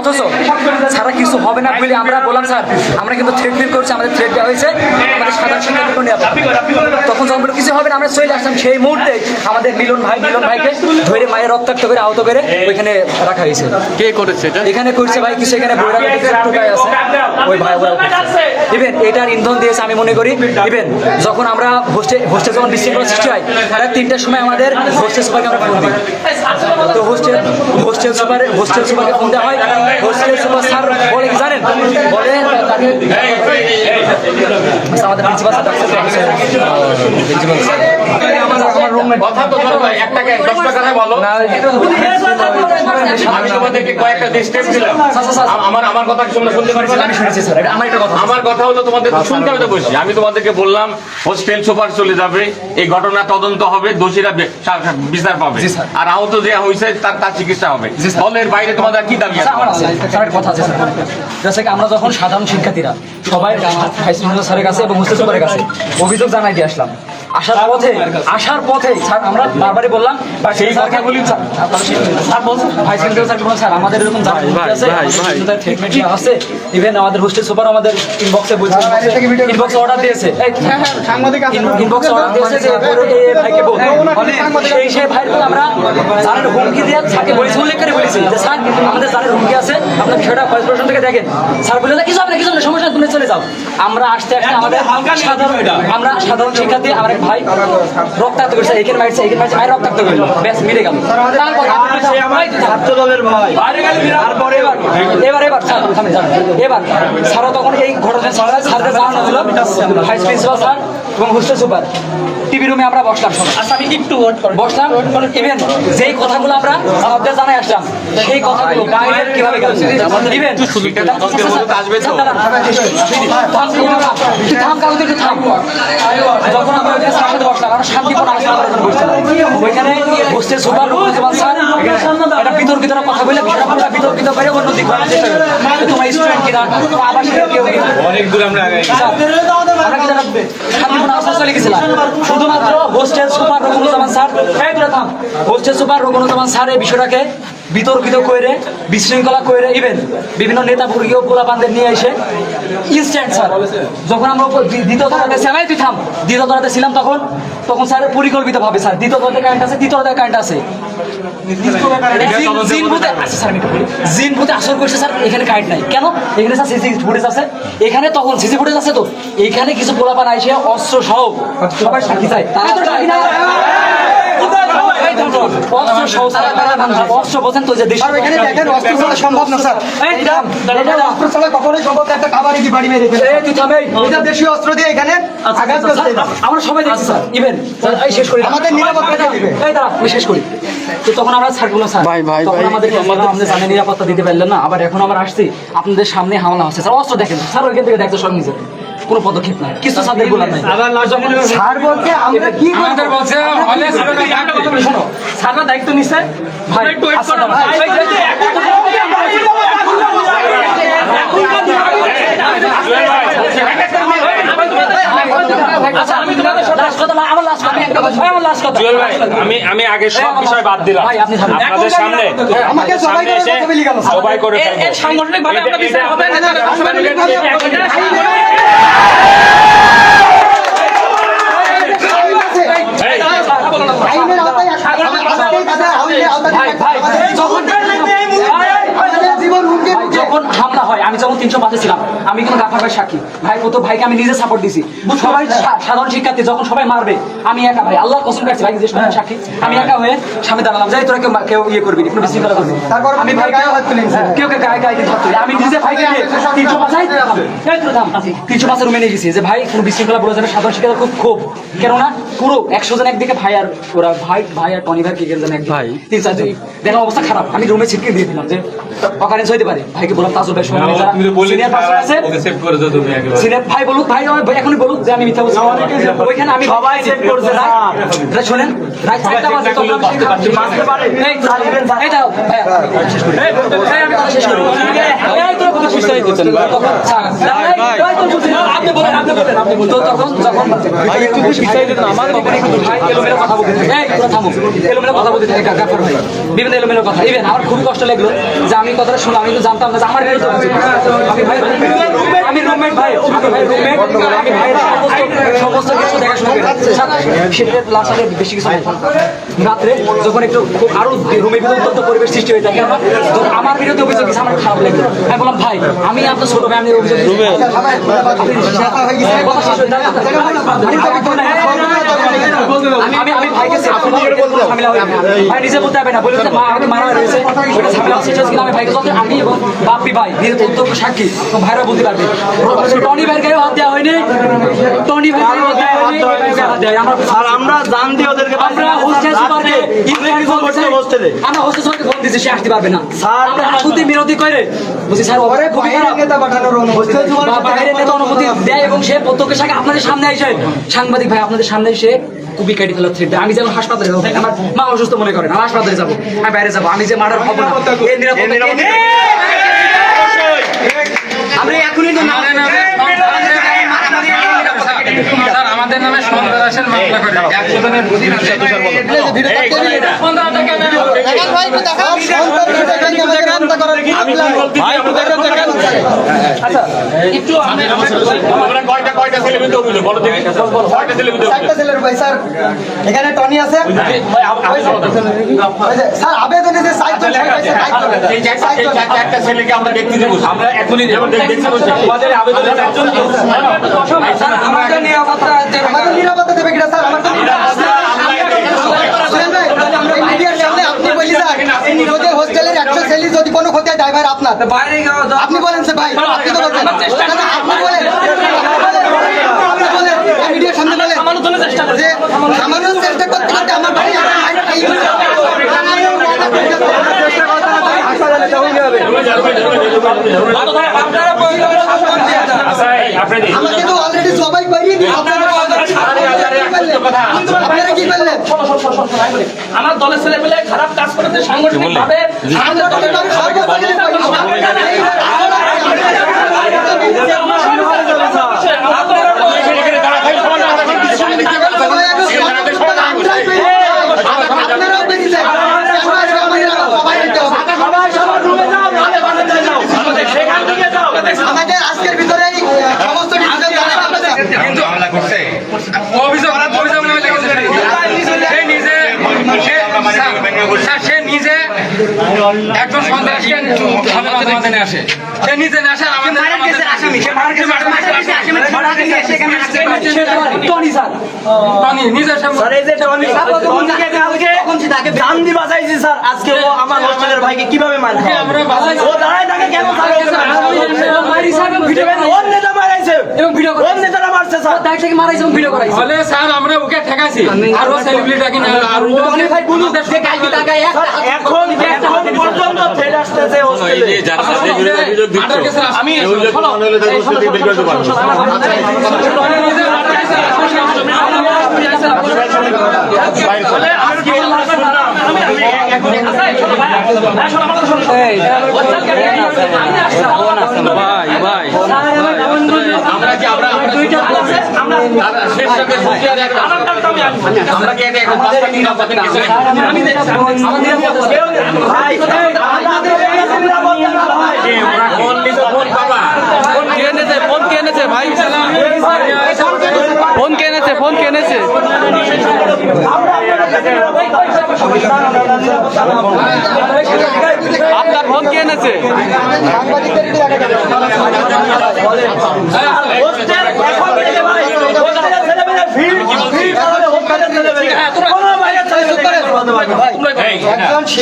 অথচ সারা কিছু হবে না বলে আমরা বললাম স্যার আমরা কিন্তু থ্রেড ফিল করছি আমাদের থ্রেড দেওয়া হয়েছে আমাদের সাধারণ শিক্ষার্থীকে নিয়ে তখন যখন কিছু হবে না আমরা চলে আসলাম। সেই মুহূর্তে আমাদের মিলন ভাই মিলন ভাইকে ধরে মায়ের রক্তাক্ত করে আহত করে ওইখানে রাখা হয়েছে। কে করেছে এখানে করছে ভাই কিছু এখানে বইরা টোকায় আছে। ওই ভাই ওরা ইভেন এটার ইন্ধন দিয়েছে আমি মনে করি। ইভেন যখন আমরা হোস্টে হোস্টেল যখন বিশৃঙ্খলা সৃষ্টি হয় তারা তিনটার সময় আমাদের হোস্টেল সুপারকে আমরা ফোন দিই। তো হোস্টেল হোস্টেল সুপার হোস্টেল সুপারকে ফোন দেওয়া হয়। হোস্টেল সুপার স্যার বলে কি জানেন? বলে আমাদের প্রিন্সিপাল স্যার প্রিন্সিপাল স্যার কথা তো শোনো এক টাকা দশ টাকা বলো আমি তোমাদেরকে কয়েকটা স্টেপ দিলাম আমার আমার কথা তোমরা শুনতে পারছি না আমি শুনেছি স্যার এটা আমার একটা কথা আমার কথা হলো তোমাদের শুনতে হবে তো বলছি আমি তোমাদেরকে বললাম হোস্টেল সুপার চলে যাবে এই ঘটনা তদন্ত হবে দোষীরা বিচার পাবে। আর আহত যে হয়েছে তার তার চিকিৎসা হবে। হলের বাইরে তোমাদের কি দাবি আছে স্যার, আমার আছে। স্যার, একটা কথা আছে স্যার। আমরা যখন সাধারণ শিক্ষার্থীরা সবাই ভাইস প্রিন্সিপাল স্যারের কাছে এবং হোস্টেল সুপারের কাছে অভিযোগ জানাই দিয়ে আসলাম আসার পথে আসার পথে স্যার আমরা বারবারই বললাম সেই কথাগুলি স্যার স্যার বলছেন ভাইস প্রিন্সিপাল স্যার আমাদের এরকম আছে ভাই, ভাই। আছে ইভেন আমাদের হোস্টেল সুপার আমাদের ইনবক্সে বলছে ইনবক্সে অর্ডার দিয়েছে। ইনবক্সে অর্ডার দিয়েছে যে ভাইকে বল সেই সেই ভাইয়ের বলে আমরা জানের হুমকি দিয়ে স্যারকে বলেছি উল্লেখ করে বলেছি যে স্যার আমাদের জানের হুমকি আছে আপনার বিষয়টা থেকে দেখেন। স্যার বলে কিছু হবে না কিছু হবে না সমস্যা তুমি চলে যাও। আমরা আসতে আসতে আমাদের সাধারণ আমরা সাধারণ শিক্ষার্থী আমার ভাই রক্তাক্ত করছে এখানে মারছে এখানে মারছে ভাই রক্তাক্ত করল ব্যাস মিলে গেল। তারপর ছাত্র দলের ভাই। তারপরে এবার এবার এবার স্যার থামে এবার স্যারও তখন এই ঘটনা স্যারদের জানা হলো ভাইস প্রিন্সিপাল স্যার এবং হোস্টেল সুপার টিভি রুমে আমরা বসলাম আচ্ছা আমি একটু বসলাম ইভেন যেই কথাগুলো আমরা স্যারদের জানাই আসলাম সেই কথাগুলো বাইরে কীভাবে গেল ইভেন যখন আমরা ওইখানে সাথে বসলাম আমরা শান্তিপূর্ণ আলোচনা করার জন্য বসছিলাম ওইখানে হোস্টেল সুপার একটা বিতর্কিত কথা বলে বিষয়টা বিতর্কিত করে অন্য দিক করার চেষ্টা করে তোমার স্টুডেন্ট কিনা আবাসিক কেউ অনেক দূর আমরা আগে আমরা কি জানাবে শুধুমাত্র হোস্টেল সুপার স্যার। সুপার বিষয়টাকে বিতর্কিত করে বিশৃঙ্খলা করে ইভেন বিভিন্ন নেতা বর্গীয় পোলাপানদের নিয়ে এসে ইনস্ট্যান্ট স্যার যখন আমরা দ্বিতীয় দ্বিতীয় ছিলাম তখন তখন স্যার পরিকল্পিত ভাবে স্যার দ্বিতীয় কারেন্ট আছে কারেন্ট আছে। বুথে- আচ্ছা, স্যার, করছে এখানে কারেন্ট নাই। কেন? এখানে স্যার সিসি ফুটেজ আছে। এখানে তখন সিসি ফুটেজ আছে তো। এখানে কিছু পোলাপান আইসে অস্ত্র সহ সবাই সাক্ষী চায়। এই ধরো, অস্ত্র সহ স্যার, অস্ত্র বোঝেন তো যে এখানে দেখেন অস্ত্র ছাড়া সম্ভব না স্যার। এই দাম, এটা অস্ত্র ছাড়া কখনোই সম্ভব একটা কাবাডি কি বাড়ি মেরে ফেলে এই তুই থাম, এই। এটা দেশীয় অস্ত্র দিয়ে এখানে আঘাত করতে আমরা সবাই দেখছি স্যার ইভেন শেষ করি আমাদের নিরাপত্তা দিবে। এই দাঁড়া শেষ করি। তো তখন আমরা স্যার ভাই, ভাই, তখন আমাদের আমাদের সামনে নিরাপত্তা দিতে পারলেন না আবার এখন আমরা আসছি আপনাদের সামনে হামলা হচ্ছে। স্যার অস্ত্র দেখেন স্যার ওইখান থেকে দেখতে সব নিজে কোনো পদক্ষেপ নাই কিছু স্যারদের বলার নাই স্যার বলছে আমরা কি আমাদের বলছে হলে একটা কথা বলি, শোনো স্যাররা দায়িত্ব নিছে ভাই একটু আচ্ছা, করো, আমি আমি আগে সব বিষয় বাদ দিলাম। আপনাদের সামনে সবাই করে জীবন হুমকি যখন হামলা হয় আমি যখন তিনশো পাঁচে ছিলাম আমি কিন্তু গাফার ভাই সাক্ষী। ভাই কত ভাইকে আমি নিজে সাপোর্ট দিছি। সবাই সাধারণ শিক্ষার্থী যখন সবাই মারবে আমি একা ভাই আল্লাহ কসম কাটছি ভাই যে সবাই সাক্ষী। আমি একা হয়ে সামনে দাঁড়ালাম যাই তোরা কেউ কেউ ইয়ে করবি না, কোনো বিশৃঙ্খলা করবি তারপর আমি ভাই গায়ে হাত তুলেন, স্যার। কেউ কেউ গায়ে গায়ে তুলি। আমি নিজে ভাইকে নিয়ে তিনশো পাঁচাই তিনশো পাঁচের রুমে নিয়ে গেছি যে ভাই কোনো বিশৃঙ্খলা বলে যাবে সাধারণ শিক্ষার্থী খুব ক্ষোভ। কেননা পুরো একশো জন একদিকে ভাই আর ওরা ভাই ভাই আর টনি ভাই কে জন এক ভাই। তিন চার দেখলাম অবস্থা খারাপ। আমি রুমে ছিটকে দিয়ে দিলাম যে অকারেন্স হইতে পারে ভাইকে বললাম তাজুল ভাই সঙ্গে যারা senior person আছে, senior ভাই বলুক ভাই ভাই এখনই বলুক যে আমি মিথ্যা বলছি। ওইখানে আমি সবাই চেক করছে না এটা শুনেন রাত চারটা বাজে তখন আমি সেই পারে। এই তো, এই দাও ভাইয়া, শেষ করি এই, এই, আমি কথা শেষ করি এই তোরা কথা শেষ করে দিচ্ছেন ভাই এই, এই, আপনি বলেন আপনি বলেন তো তখন যখন ভাই একটু পিছাই দিন আমার ওখানে একটু ভাই এলোমেলো কথা বলতে এই তোরা থামো। এলোমেলো কথা বলতে থাকে গা- ভাই বিভিন্ন এলোমেলো কথা। ইভেন আমার খুবই কষ্ট লাগল। যে আমি কথাটা শুনলাম আমি তো জানতাম না আমার আমি রুমমেট ভাই ভাই রুমমেট আমি ভাইয়ের সমস্ত সমস্ত কিছু দেখাশোনা করি লাস্ট বেশি কিছু রাত্রে যখন একটু খুব আরও রুমের ভিতরে উত্তপ্ত পরিবেশ সৃষ্টি হয়ে থাকে আমার বিরুদ্ধে অভিযোগ দিয়েছে, আমার খারাপ লাগল আমি বললাম ভাই আমি আপনার ছোট ভাই আমি অভিযোগ। আমি আমি ভাইকে। ভাই নিজে বলতে হবে না বলে মা আমাকে মারা হয়েছে ওটা ঝামেলা হচ্ছে কিনা আমি ভাইকে বলতে আমি এবং বাপ্পি ভাই নিজে প্রত্যক্ষ সাক্ষী ভাইরা বলতে পারবে টনি ভাইয়ের গায়ে হাত দেওয়া হয়নি টনি হয়নি এই ভাইয়ের গায়ে হাত দেওয়া হয়। আমরা আর আমরা জান দিয়ে ওদেরকে আমরা হোস্টেল সুপারকে হোস্টেলে আমরা হোস্টেল সুপারকে ফোন দিয়েছি সে আসতে পারবে না স্যার আমরা আসতে বিরোধী করে বলছি স্যার ওরে খুবই খারাপ নেতা পাঠানোর হোস্টেল বা বাইরের নেতা অনুমতি দেয় এবং সে প্রত্যক্ষ সাথে আপনাদের সামনে এসে সাংবাদিক ভাই আপনাদের সামনে এসে কুবি কেটে ফেলার থ্রেড আমি যেন হাসপাতালে যাব আমার মা অসুস্থ মনে করেন আমি হাসপাতালে যাব আমি বাইরে যাব আমি যে মার্ডার হব না এর নিরাপত্তা আমরা এখনই তো না আমাদের নামে সন্ত্রাসের মামলা করে একশো জনের বুদ্ধি তোমরা কয়টা কয়টা ছেলে বিরুদ্ধে অভিযোগ বলো দেখি কয়টা ছেলে বিরুদ্ধে চারটা ছেলের ভাই স্যার এখানে টনি আছে স্যার আবেদনে যে সাইড জন সাইড আছে, সাইড জন। এই যে একটা- এই যে একটা- একটা ছেলেকে আমরা দেখতে দেবো আমরা এখনই দেখতে বলছি আমাদের আবেদনের একজন আমাদের নিরাপত্তা দেবে কিনা স্যার আমার তো নিরাপত্তা আপনি বলি স্যার যদি হোস্টেলের একশো ছেলে যদি কোনো ক্ষতি আপনার। ড্রাইভার আপনার আপনি বলেন সে ভাই। আপনি তো বলছেন। আপনি বলেন আপনি বলেন এই মিডিয়ার সামনে বলেন যে থামানোর চেষ্টা করতে করতে আমার ভাই আমার ভাই এই আচ্ছা, এই, আপনি দিন। আমাকে তো অলরেডি সবাই করিয়ে দিয়েছে আপনারা আপনারা কি করলেন আমার দলের ছেলে পেলে খারাপ কাজ করেছে সাংগঠনিক ভাবে আমরা তো এবার সর্বস্তরে এখানে দাঁড়া থাকি, সমান দাঁড়া থাকি, কিছু সামনে দেখতে পারো। এখানে দাঁড়াতে সমান দাঁড়া থাকি। আপনারাও বেরিয়ে যান সবাই যেতে হবে আমাদের আজকের ভিতরে এই সমস্ত ডিসিশন জানাতে হবে স্যার। অভিযোগ অভিযোগ নামে লেগেছে সে নিজে সে- স্যার, সে নিজে একজন সন্ত্রাসীকে আমাদের মাঝে আসে সে নিজে নেশে আমাদের আসামি সে মারা গেছে টনি স্যার টনি নিজে স্যার এই যে টনি কালকে জান দি বাঁচাইছি স্যার আজকে ও আমার হোস্টেলের ভাইকে কীভাবে বাঁচাইছি। ও দাঁড়ায় থাকে কেন স্যার মারি স্যার ভিডিও ওর নেতা মারাইছে। এবং ভিডিও ওর স্যার তাই থেকে মারাই এবং ভিডিও করাইছে হলে স্যার আমরা ওকে ঠেকাইছি আর ও সেলিব্রিটি কি আর ও ভাই বলুন যে কালকে একটা এখন এখন পর্যন্ত থ্রেড আসতেছে হোস্টেলে এই যে যারা তাদের বিরুদ্ধে অভিযোগ দিচ্ছ, আটার কেসের আমি আসামি। অভিযোগ মনে হলে তাদের হোস্টেল থেকে বের করে দেবো আমি। টনি নিজে মারতেছে, বাইরে চলে। আমরা কি আমরা আমরা শেষ সাথে সুখী আর একটা- আমরা কি এটা এখন পাঁচটা দিন আপনাদের কিছু নেই? ভাই আমাদের এই নিরাপত্তা না ভাই ফোন কে এনেছে? ফোন কে এনেছে? ভাই ফোন কে এনেছে? ফোন কে এনেছে? আপনার ফোন কে এনেছে? সাংবাদিকদের একজন